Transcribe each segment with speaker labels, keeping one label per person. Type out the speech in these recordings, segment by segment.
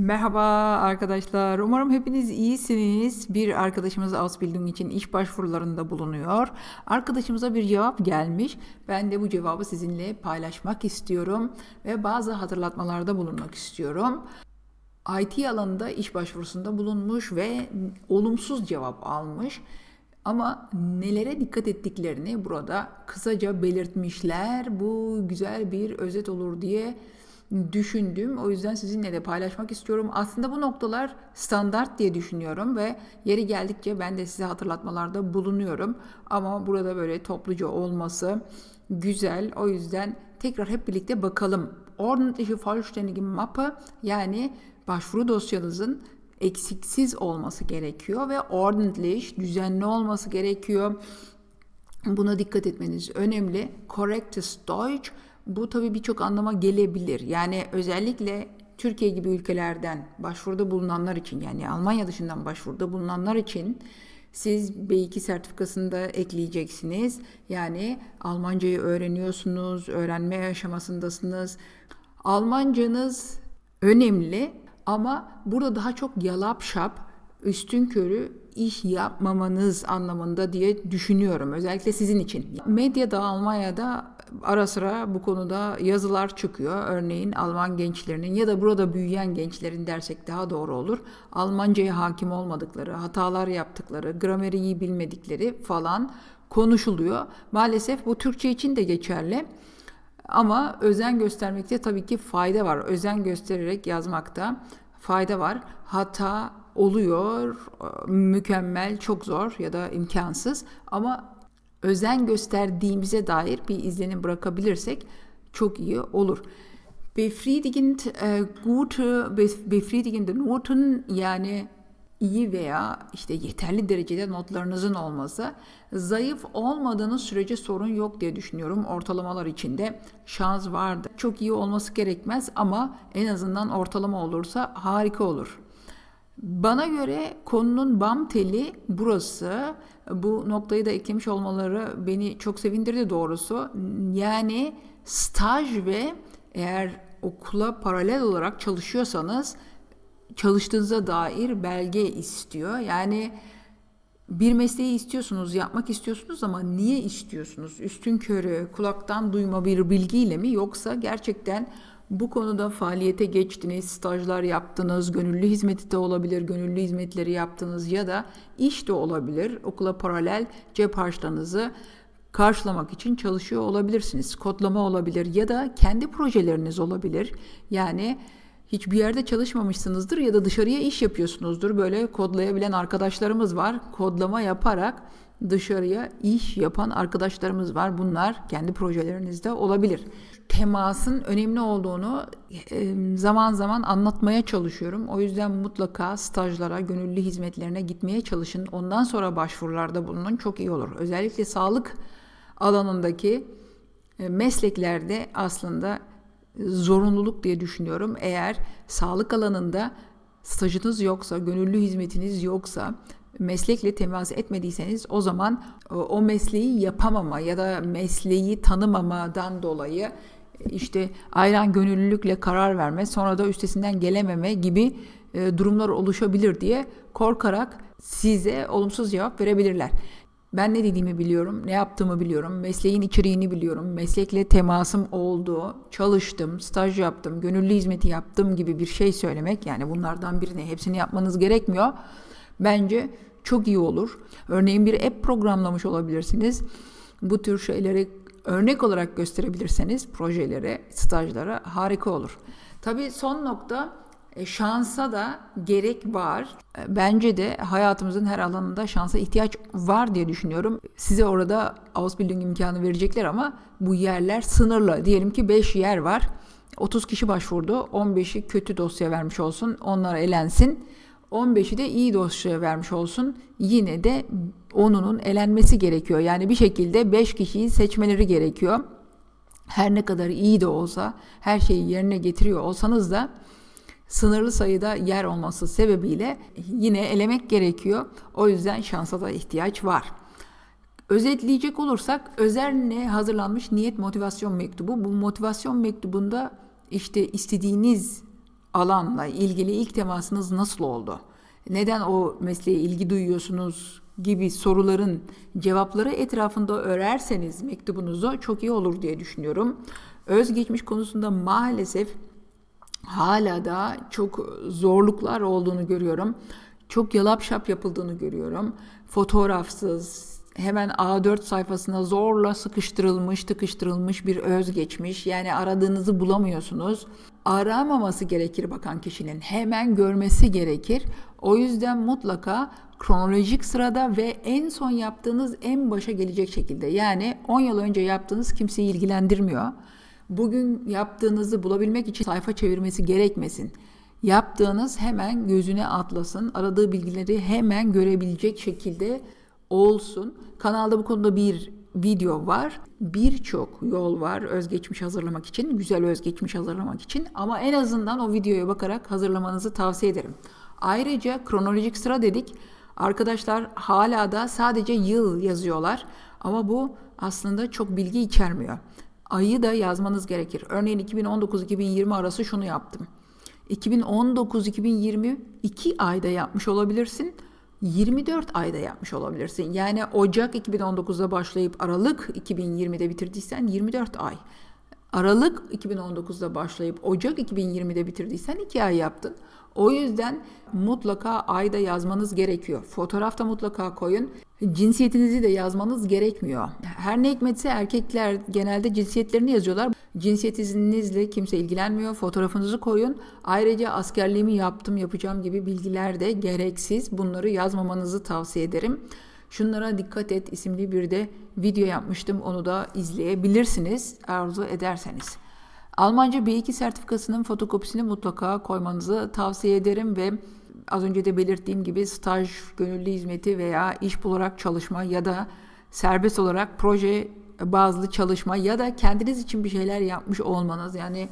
Speaker 1: Merhaba arkadaşlar. Umarım hepiniz iyisiniz. Bir arkadaşımız Ausbildung için iş başvurularında bulunuyor. Arkadaşımıza bir cevap gelmiş. Ben de bu cevabı sizinle paylaşmak istiyorum ve bazı hatırlatmalarda bulunmak istiyorum. IT alanında iş başvurusunda bulunmuş ve olumsuz cevap almış. Ama nelere dikkat ettiklerini burada kısaca belirtmişler. Bu güzel bir özet olur diye düşündüm. O yüzden sizinle de paylaşmak istiyorum. Aslında bu noktalar standart diye düşünüyorum ve yeri geldikçe ben de size hatırlatmalarda bulunuyorum. Ama burada böyle topluca olması güzel. O yüzden tekrar hep birlikte bakalım. Ordentliche vollständige Mappe yani başvuru dosyanızın eksiksiz olması gerekiyor ve ordentlich düzenli olması gerekiyor. Buna dikkat etmeniz önemli. Correctes Deutsch bu tabii birçok anlama gelebilir. Yani özellikle Türkiye gibi ülkelerden başvuruda bulunanlar için yani Almanya dışından başvuruda bulunanlar için siz B2 sertifikasını da ekleyeceksiniz. Yani Almancayı öğreniyorsunuz, öğrenme aşamasındasınız. Almancanız önemli ama burada daha çok yalap şap, üstün körü iş yapmamanız anlamında diye düşünüyorum. Özellikle sizin için. Medyada Almanya'da ara sıra bu konuda yazılar çıkıyor. Örneğin Alman gençlerinin ya da burada büyüyen gençlerin dersek daha doğru olur. Almancaya hakim olmadıkları, hatalar yaptıkları, grameri iyi bilmedikleri falan konuşuluyor. Maalesef bu Türkçe için de geçerli. Ama özen göstermekte tabii ki fayda var. Özen göstererek yazmakta fayda var. Hata oluyor, mükemmel, çok zor ya da imkansız ama özen gösterdiğimize dair bir izlenim bırakabilirsek çok iyi olur. Befriedigend e, gute, befriedigende Noten yani iyi veya işte yeterli derecede notlarınızın olması zayıf olmadığınız sürece sorun yok diye düşünüyorum. Ortalamalar içinde şans vardı. Çok iyi olması gerekmez ama en azından ortalama olursa harika olur. Bana göre konunun bam teli burası. Bu noktayı da eklemiş olmaları beni çok sevindirdi doğrusu. Yani staj ve eğer okula paralel olarak çalışıyorsanız çalıştığınıza dair belge istiyor. Yani bir mesleği istiyorsunuz, yapmak istiyorsunuz ama niye istiyorsunuz? Üstün körü, kulaktan duyma bir bilgiyle mi yoksa gerçekten bu konuda faaliyete geçtiniz, stajlar yaptınız, gönüllü hizmeti de olabilir, gönüllü hizmetleri yaptınız ya da iş de olabilir. Okula paralel cep harçlarınızı karşılamak için çalışıyor olabilirsiniz. Kodlama olabilir ya da kendi projeleriniz olabilir. Yani hiçbir yerde çalışmamışsınızdır ya da dışarıya iş yapıyorsunuzdur. Böyle kodlayabilen arkadaşlarımız var. Kodlama yaparak dışarıya iş yapan arkadaşlarımız var. Bunlar kendi projelerinizde olabilir. Temasın önemli olduğunu zaman zaman anlatmaya çalışıyorum. O yüzden mutlaka stajlara, gönüllü hizmetlerine gitmeye çalışın. Ondan sonra başvurularda bulunun çok iyi olur. Özellikle sağlık alanındaki mesleklerde aslında zorunluluk diye düşünüyorum. Eğer sağlık alanında stajınız yoksa, gönüllü hizmetiniz yoksa, meslekle temas etmediyseniz o zaman o mesleği yapamama ya da mesleği tanımamadan dolayı işte ayran gönüllülükle karar verme, sonra da üstesinden gelememe gibi durumlar oluşabilir diye korkarak size olumsuz cevap verebilirler. Ben ne dediğimi biliyorum, ne yaptığımı biliyorum, mesleğin içeriğini biliyorum, meslekle temasım oldu, çalıştım, staj yaptım, gönüllü hizmeti yaptım gibi bir şey söylemek yani bunlardan birini hepsini yapmanız gerekmiyor. Bence çok iyi olur. Örneğin bir app programlamış olabilirsiniz. Bu tür şeyleri örnek olarak gösterebilirseniz projelere, stajlara harika olur. Tabii son nokta e, şansa da gerek var. E, bence de hayatımızın her alanında şansa ihtiyaç var diye düşünüyorum. Size orada Ausbildung imkanı verecekler ama bu yerler sınırlı. Diyelim ki 5 yer var. 30 kişi başvurdu. 15'i kötü dosya vermiş olsun. Onlar elensin. 15'i de iyi dosya vermiş olsun. Yine de onunun elenmesi gerekiyor. Yani bir şekilde 5 kişiyi seçmeleri gerekiyor. Her ne kadar iyi de olsa, her şeyi yerine getiriyor olsanız da sınırlı sayıda yer olması sebebiyle yine elemek gerekiyor. O yüzden şansa da ihtiyaç var. Özetleyecek olursak Özer'le hazırlanmış niyet motivasyon mektubu. Bu motivasyon mektubunda işte istediğiniz alanla ilgili ilk temasınız nasıl oldu? Neden o mesleğe ilgi duyuyorsunuz gibi soruların cevapları etrafında örerseniz mektubunuzu çok iyi olur diye düşünüyorum. Özgeçmiş konusunda maalesef hala da çok zorluklar olduğunu görüyorum. Çok yalap şap yapıldığını görüyorum. Fotoğrafsız, hemen A4 sayfasına zorla sıkıştırılmış, tıkıştırılmış bir özgeçmiş. Yani aradığınızı bulamıyorsunuz. Aramaması gerekir bakan kişinin. Hemen görmesi gerekir. O yüzden mutlaka kronolojik sırada ve en son yaptığınız en başa gelecek şekilde. Yani 10 yıl önce yaptığınız kimseyi ilgilendirmiyor. Bugün yaptığınızı bulabilmek için sayfa çevirmesi gerekmesin. Yaptığınız hemen gözüne atlasın. Aradığı bilgileri hemen görebilecek şekilde olsun. Kanalda bu konuda bir video var. Birçok yol var özgeçmiş hazırlamak için, güzel özgeçmiş hazırlamak için ama en azından o videoya bakarak hazırlamanızı tavsiye ederim. Ayrıca kronolojik sıra dedik. Arkadaşlar hala da sadece yıl yazıyorlar ama bu aslında çok bilgi içermiyor. Ayı da yazmanız gerekir. Örneğin 2019-2020 arası şunu yaptım. 2019-2020 2 ayda yapmış olabilirsin. 24 ayda yapmış olabilirsin. Yani Ocak 2019'da başlayıp Aralık 2020'de bitirdiysen 24 ay. Aralık 2019'da başlayıp Ocak 2020'de bitirdiysen 2 ay yaptın. O yüzden mutlaka ayda yazmanız gerekiyor. Fotoğrafta mutlaka koyun. Cinsiyetinizi de yazmanız gerekmiyor. Her ne hikmetse erkekler genelde cinsiyetlerini yazıyorlar. Cinsiyetinizle kimse ilgilenmiyor. Fotoğrafınızı koyun. Ayrıca askerliğimi yaptım, yapacağım gibi bilgiler de gereksiz. Bunları yazmamanızı tavsiye ederim. Şunlara dikkat et isimli bir de video yapmıştım. Onu da izleyebilirsiniz arzu ederseniz. Almanca B2 sertifikasının fotokopisini mutlaka koymanızı tavsiye ederim ve az önce de belirttiğim gibi staj, gönüllü hizmeti veya iş bularak çalışma ya da serbest olarak proje bazlı çalışma ya da kendiniz için bir şeyler yapmış olmanız yani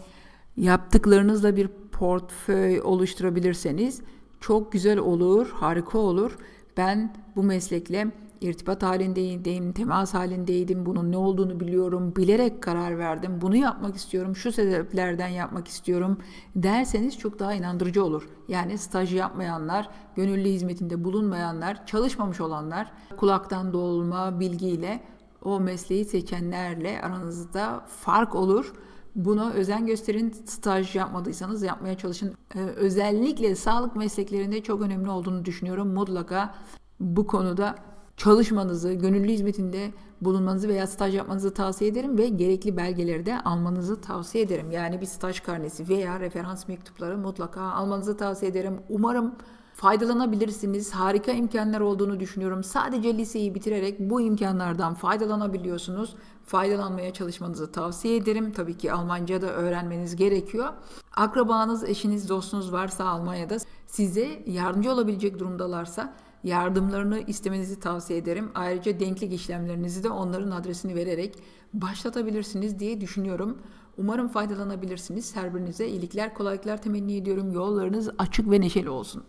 Speaker 1: yaptıklarınızla bir portföy oluşturabilirseniz çok güzel olur, harika olur. Ben bu meslekle irtibat halindeydim, temas halindeydim, bunun ne olduğunu biliyorum, bilerek karar verdim, bunu yapmak istiyorum, şu sebeplerden yapmak istiyorum derseniz çok daha inandırıcı olur. Yani staj yapmayanlar, gönüllü hizmetinde bulunmayanlar, çalışmamış olanlar kulaktan dolma bilgiyle o mesleği seçenlerle aranızda fark olur. Buna özen gösterin. Staj yapmadıysanız yapmaya çalışın. Ee, özellikle sağlık mesleklerinde çok önemli olduğunu düşünüyorum. Mutlaka bu konuda çalışmanızı, gönüllü hizmetinde bulunmanızı veya staj yapmanızı tavsiye ederim ve gerekli belgeleri de almanızı tavsiye ederim. Yani bir staj karnesi veya referans mektupları mutlaka almanızı tavsiye ederim. Umarım faydalanabilirsiniz. Harika imkanlar olduğunu düşünüyorum. Sadece liseyi bitirerek bu imkanlardan faydalanabiliyorsunuz. Faydalanmaya çalışmanızı tavsiye ederim. Tabii ki Almanca da öğrenmeniz gerekiyor. Akrabanız, eşiniz, dostunuz varsa Almanya'da size yardımcı olabilecek durumdalarsa yardımlarını istemenizi tavsiye ederim. Ayrıca denklik işlemlerinizi de onların adresini vererek başlatabilirsiniz diye düşünüyorum. Umarım faydalanabilirsiniz. Her birinize iyilikler, kolaylıklar temenni ediyorum. Yollarınız açık ve neşeli olsun.